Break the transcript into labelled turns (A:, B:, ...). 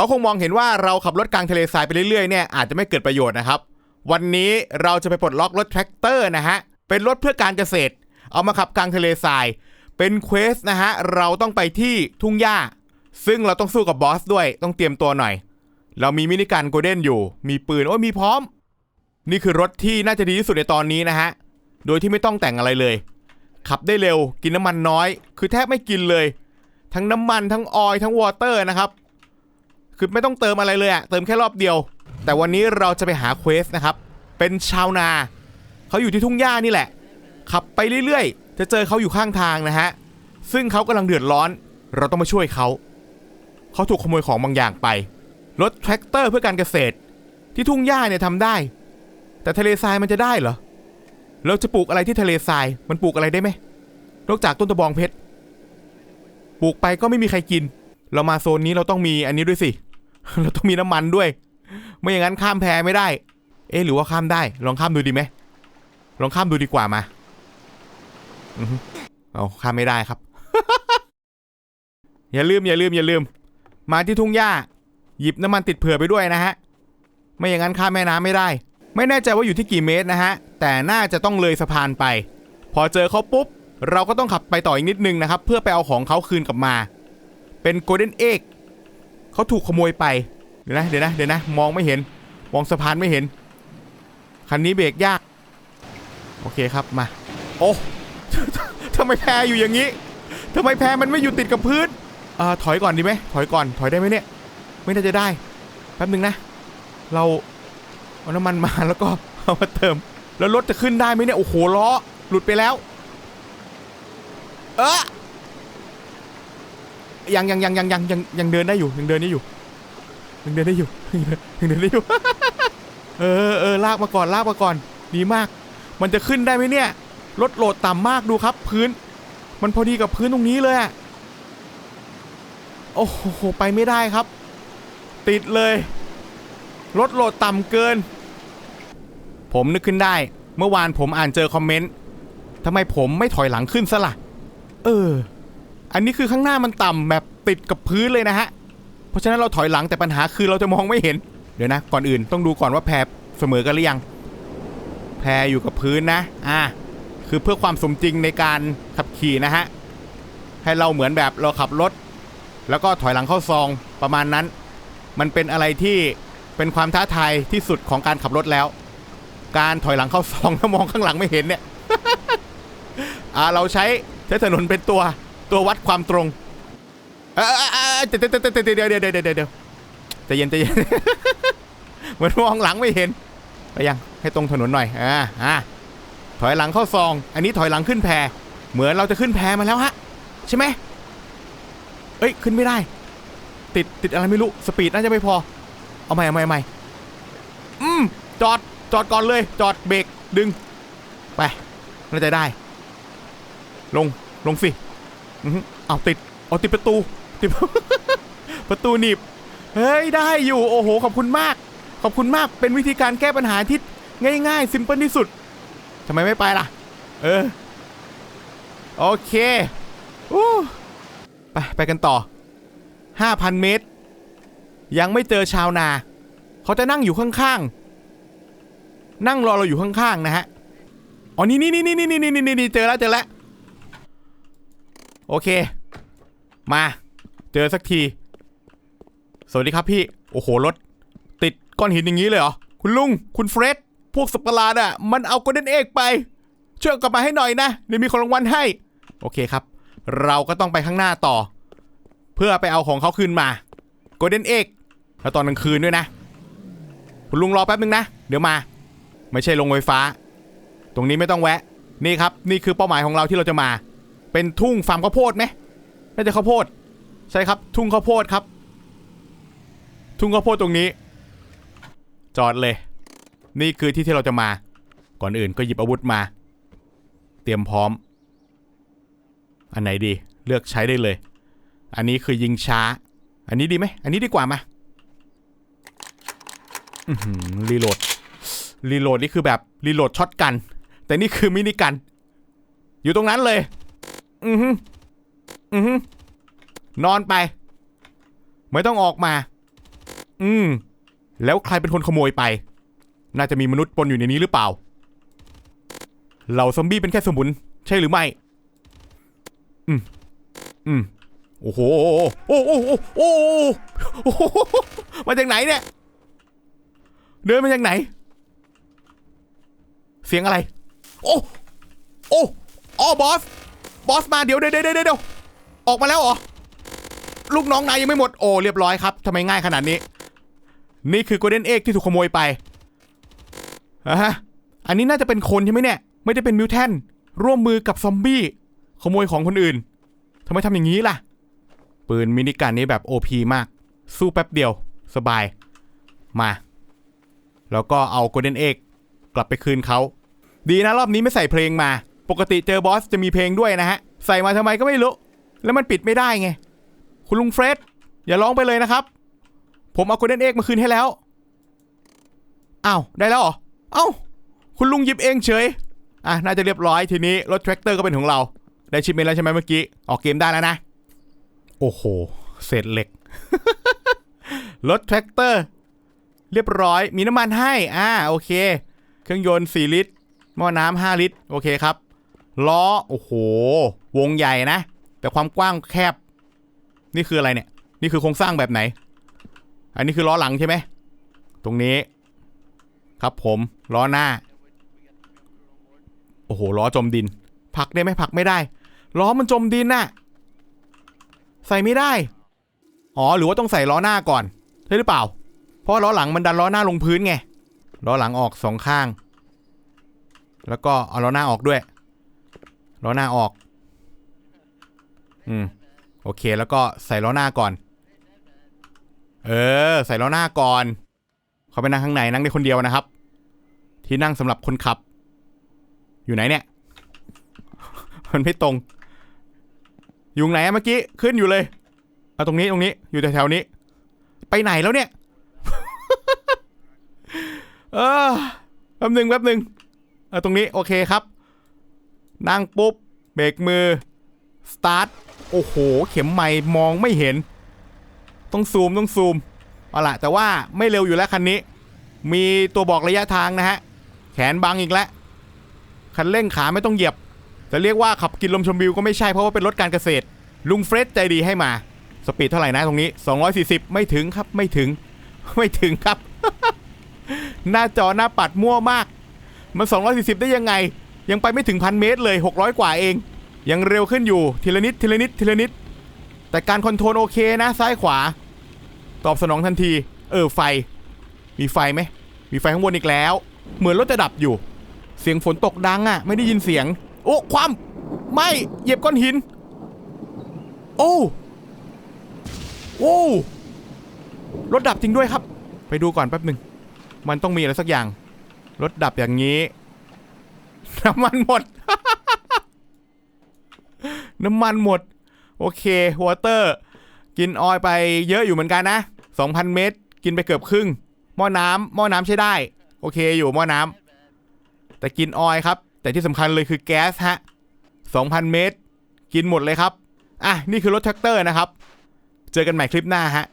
A: เขาคงมองเห็นว่าเราขับรถกลางทะเลทรายไปเรื่อยๆเนี่ยอาจจะไม่เกิดประโยชน์นะครับ วันนี้เราจะไปปลดล็อกรถแทรกเตอร์นะฮะเป็นรถเพื่อการเกษตร เอามาขับกลางทะเลทราย เป็นเควสนะฮะเราต้องไปที่ทุ่งหญ้า ซึ่งเราต้องสู้กับบอสด้วยต้องเตรียมตัวหน่อย เรามีมินิกันโกลเด้นอยู่ มีปืนโอ้ยมีพร้อม นี่คือรถที่น่าจะดีที่สุดในตอนนี้นะฮะโดยที่ไม่ต้องแต่งอะไรเลย ขับได้เร็วกินน้ำมันน้อย คือแทบไม่กินเลย ทั้งน้ำมันทั้งออยทั้งวอเตอร์นะครับ คือไม่ต้องเติมอะไรเลยอะเติมแค่รอบเดียว แต่วันนี้เราจะไปหาเควสนะครับ เป็นชาวนา เขาอยู่ที่ทุ่งหญ้านี่แหละ ขับไปเรื่อยๆ จะเจอเขาอยู่ข้างทางนะฮะ ซึ่งเขากำลังเดือดร้อน เราต้องมาช่วยเขา เขาถูกขโมยของบางอย่างไป รถแทรกเตอร์เพื่อการเกษตร ที่ทุ่งหญ้าเนี่ยทำได้ แต่ทะเลทรายมันจะได้เหรอ เราจะปลูกอะไรที่ทะเลทราย มันปลูกอะไรได้ไหมนอกจากต้นตะบองเพชร ปลูกไปก็ไม่มีใครกิน เรามาโซนนี้เราต้องมีอันนี้ด้วยสิ เราต้องมีน้ำมันด้วย ไม่อย่างนั้นข้ามแพไม่ได้ เอ๊ะหรือว่าข้ามได้ ลองข้ามดูดีไหมลองข้ามดูดีกว่ามาอือฮึเอาข้ามไม่ได้ครับ อย่าลืมอย่าลืมอย่าลืม มาที่ทุ่งหญ้า หยิบน้ำมันติดเผื่อไปด้วยนะฮะ ไม่อย่างนั้นข้ามแม่น้ำไม่ได้ ไม่แน่ใจว่าอยู่ที่กี่เมตรนะฮะ แต่น่าจะต้องเลยสะพานไป พอเจอเขาปุ๊บ เราก็ต้องขับไปต่ออีกนิดนึงนะครับ เพื่อไปเอาของเขาคืนกลับมา เป็นโกลเด้นเอ็ก เขาถูกขโมยไป เดี๋ยวนะ เดี๋ยวนะ เดี๋ยวนะ มองไม่เห็น มองสะพานไม่เห็น คันนี้เบรกยาก โอเคครับ มา โอ้ทำไมแพรอยู่อย่างนี้ทำไมแพรมันไม่อยู่ติดกับพื้นอ่าถอยก่อนดีไหม ถอยก่อน ถอยได้ไหมเนี่ย ไม่น่าจะได้ แป๊บหนึ่งนะ เราเอาน้ำมันมาแล้วก็เอามาเติม แล้วรถจะขึ้นได้ไหมเนี่ย โอ้โหล้อ หลุดไปแล้ว เออ ยังยังยังยังยังยังยังเดินได้อยู่ยังเดินได้อยู่ยังเดินได้อยู่ยังเดินได้อยู่ เออเออลากมาก่อนลากมาก่อนดีมาก มันจะขึ้นได้ไหมเนี่ยรถโหลดต่ำมากดูครับ พื้น มันพอดีกับพื้นตรงนี้เลยอะโอ้โหไปไม่ได้ครับ ติดเลยรถโหลดต่ำเกิน ผมนึกขึ้นได้ เมื่อวานผมอ่านเจอคอมเมนต์ทำไมผมไม่ถอยหลังขึ้นซะล่ะ เออ อันนี้คือข้างหน้ามันต่ำแบบติดกับพื้นเลยนะฮะ เพราะฉะนั้นเราถอยหลังแต่ปัญหาคือเราจะมองไม่เห็น เดี๋ยวนะ ก่อนอื่นต้องดูก่อนว่าแพรเสมอกันหรือยัง แพรอยู่กับพื้นนะ อ่า คือเพื่อความสมจริงในการขับขี่นะฮะ ให้เราเหมือนแบบเราขับรถ แล้วก็ถอยหลังเข้าซองประมาณนั้น มันเป็นอะไรที่เป็นความท้าทายที่สุดของการขับรถแล้ว การถอยหลังเข้าซองแล้วมองข้างหลังไม่เห็นเนี่ย อ่าเราใช้ใช้ถนนเป็นตัว ตัววัดความตรงเออเดี๋ยวเดี๋ยวเดี๋ยวเดี๋ยวเดี๋ยวเดี๋ยวเยวใจเย็นใจเย็นเหมือนมองหลังไม่เห็นไปยังให้ตรงถนนหน่อยอ่าอ่าถอยหลังเข้าซอง อันนี้ถอยหลังขึ้นแพเหมือนเราจะขึ้นแพมาแล้วฮะใช่ไหมเอ้ยขึ้นไม่ได้ ติดติดอะไรไม่รู้สปีดน่าจะไม่พอ เอาใหม่เอาใหม่เอาใหม่อืมจอดจอดก่อนเลย จอดเบรกดึง ไปน่าจะได้ ลงลงสิ เอาติดเอาติดประตูติดประตูหนีบเฮ้ยได้อยู่โอ้โหขอบคุณมาก ขอบคุณมากเป็นวิธีการแก้ปัญหาที่ง่ายๆ ซิมเพิลที่สุดทำไมไม่ไปล่ะ เออ โอเคอู้ไปไปกันต่อ 5,000 เมตร ยังไม่เจอชาวนา เขาจะนั่งอยู่ข้างๆ นั่งรอเราอยู่ข้างๆ นะฮะ อ๋อ นี่นี่นี่นี่นี่นี่นี่เจอแล้วเจอแล้ว โอเค มา เจอสักที สวัสดีครับพี่ โอ้โหรถ ติดก้อนหินอย่างนี้เลยเหรอ คุณลุง คุณเฟร็ด พวกสัประลาดอะ มันเอาโกลเด้นเอกไป ช่วยเอากลับมาให้หน่อยนะเดี๋ยวมีของรางวัลให้ โอเคครับ เราก็ต้องไปข้างหน้าต่อ เพื่อไปเอาของเขาคืนมาโกลเด้นเอกแล้วตอนกลางคืนด้วยนะ คุณลุงรอแป๊บนึงนะ เดี๋ยวมา ไม่ใช่ลงไฟฟ้า ตรงนี้ไม่ต้องแวะ นี่ครับ นี่คือเป้าหมายของเราที่เราจะมา เป็นทุ่งฟาร์มข้าวโพดไหมน่าจะข้าวโพด ใช่ครับ ทุ่งข้าวโพดครับ ทุ่งข้าวโพดตรงนี้ จอดเลย นี่คือที่ที่เราจะมา ก่อนอื่นก็หยิบอาวุธมา เตรียมพร้อม อันไหนดี เลือกใช้ได้เลย อันนี้คือยิงช้า อันนี้ดีไหม อันนี้ดีกว่ามาอือหือรีโหลด รีโหลดนี่คือแบบรีโหลดช็อตกัน แต่นี่คือมินิกัน อยู่ตรงนั้นเลย อือฮึอือฮึนอนไป ไม่ต้องออกมา อืม แล้วใครเป็นคนขโมยไป น่าจะมีมนุษย์ปนอยู่ในนี้หรือเปล่า เหล่าซอมบี้เป็นแค่สมุน ใช่หรือไม่ อืม อืม โอ้โห โอ้โหโอ้โหโอ้โหโอ้โหมาจากไหนเนี่ย เดินมาจากไหน เสียงอะไร โอ้ โอ้อ๋อบอส บอสมาเดี๋ยวเดี๋ยวเดี๋ยวเดี๋ยวออกมาแล้วเหรอลูกน้องนายยังไม่หมดโอ้เรียบร้อยครับทำไมง่ายขนาดนี้ นี่คือโกลเด้นเอ็กที่ถูกขโมยไปอะฮะอันนี้น่าจะเป็นคนใช่ไหมเนี่ย ไม่ได้เป็นมิวแทนร่วมมือกับซอมบี้ขโมยของคนอื่นทำไมทำอย่างนี้ล่ะ ปืนมินิกันนี้แบบโอพีมาก สู้แป๊บเดียว สบายมา แล้วก็เอาโกลเด้นเอ็กกลับไปคืนเขา ดีนะรอบนี้ไม่ใส่เพลงมา ปกติเจอบอสจะมีเพลงด้วยนะฮะ ใส่มาทำไมก็ไม่รู้ แล้วมันปิดไม่ได้ไง คุณลุงเฟรดอย่าร้องไปเลยนะครับ ผมเอาโกลเด้นเอ็กมาคืนให้แล้วอ้าวได้แล้วเหรอเอ้า คุณลุงหยิบเองเฉย อะ น่าจะเรียบร้อยทีนี้ รถแทรกเตอร์ก็เป็นของเรา ได้ชิปเมนแล้วใช่ไหมเมื่อกี้ ออกเกมได้แล้วนะ โอ้โห เศษเหล็ก รถแทรกเตอร์ เรียบร้อย มีน้ำมันให้ อ่า โอเค เครื่องยนต์ 4 ลิตร หม้อน้ำ5ลิตร โอเคครับ ล้อ โอ้โห วงใหญ่นะ แต่ความกว้างแคบ นี่คืออะไรเนี่ย นี่คือโครงสร้างแบบไหน อันนี้คือล้อหลังใช่ไหม ตรงนี้ ครับผม ล้อหน้า โอ้โห ล้อจมดิน ผักได้ไหมผักไม่ได้ ล้อมันจมดินน่ะ ใส่ไม่ได้ อ๋อ หรือว่าต้องใส่ล้อหน้าก่อน ใช่หรือเปล่า เพราะล้อหลังมันดันล้อหน้าลงพื้นไง ล้อหลังออกสองข้าง แล้วก็เอาล้อหน้าออกด้วย ล้อหน้าออก อืม โอเค แล้วก็ใส่ล้อหน้าก่อน เออ ใส่ล้อหน้าก่อน เขาไปนั่งข้างในนั่งได้คนเดียวนะครับ ที่นั่งสำหรับคนขับ อยู่ไหนเนี่ย มันไม่ตรง อยู่ไหนอะเมื่อกี้ ขึ้นอยู่เลยเอาตรงนี้ตรงนี้ อยู่แถวๆนี้ ไปไหนแล้วเนี่ย เออแป๊บหนึ่งแป๊บหนึ่งเออตรงนี้ โอเคครับ นั่งปุ๊บ เบรกมือ สตาร์ท โอ้โห เข็มไม่มองไม่เห็น ต้องซูม ต้องซูม เอาละแต่ว่าไม่เร็วอยู่แล้วคันนี้ มีตัวบอกระยะทางนะฮะ แขนบังอีกแล้ว คันเร่งขาไม่ต้องเหยียบ จะเรียกว่าขับกินลมชมวิวก็ไม่ใช่เพราะว่าเป็นรถการเกษตร ลุงเฟรดใจดีให้มา สปีดเท่าไหร่นะตรงนี้ 240 ไม่ถึงครับ ไม่ถึง ไม่ถึงครับ หน้าจอหน้าปัดมั่วมาก มัน 240 ได้ยังไง ยังไปไม่ถึงพันเมตรเลย 600 กว่าเอง ยังเร็วขึ้นอยู่ทีละนิดทีละนิดทีละนิด แต่การคอนโทรลโอเคนะซ้ายขวา ตอบสนองทันที เออไฟ มีไฟไหมมีไฟข้างบนอีกแล้ว เหมือนรถจะดับอยู่ เสียงฝนตกดังอะ่ะ ไม่ได้ยินเสียง โอ้ความไม่เหยียบก้อนหิน โอ้โอ้รถดับจริงด้วยครับ ไปดูก่อนแป๊บหนึ่งมันต้องมีอะไรสักอย่าง รถดับอย่างนี้ น้ำมันหมด น้ำมันหมด โอเควอเตอร์ กินออยไปเยอะอยู่เหมือนกันนะ 2,000 เมตร กินไปเกือบครึ่ง หม้อน้ำหม้อน้ำใช้ได้ โอเคอยู่หม้อน้ำแต่กินออยครับ แต่ที่สำคัญเลยคือแก๊สฮะ 2,000 เมตร กินหมดเลยครับ อะ นี่คือรถแท็กเตอร์นะครับ เจอกันใหม่คลิปหน้าฮะ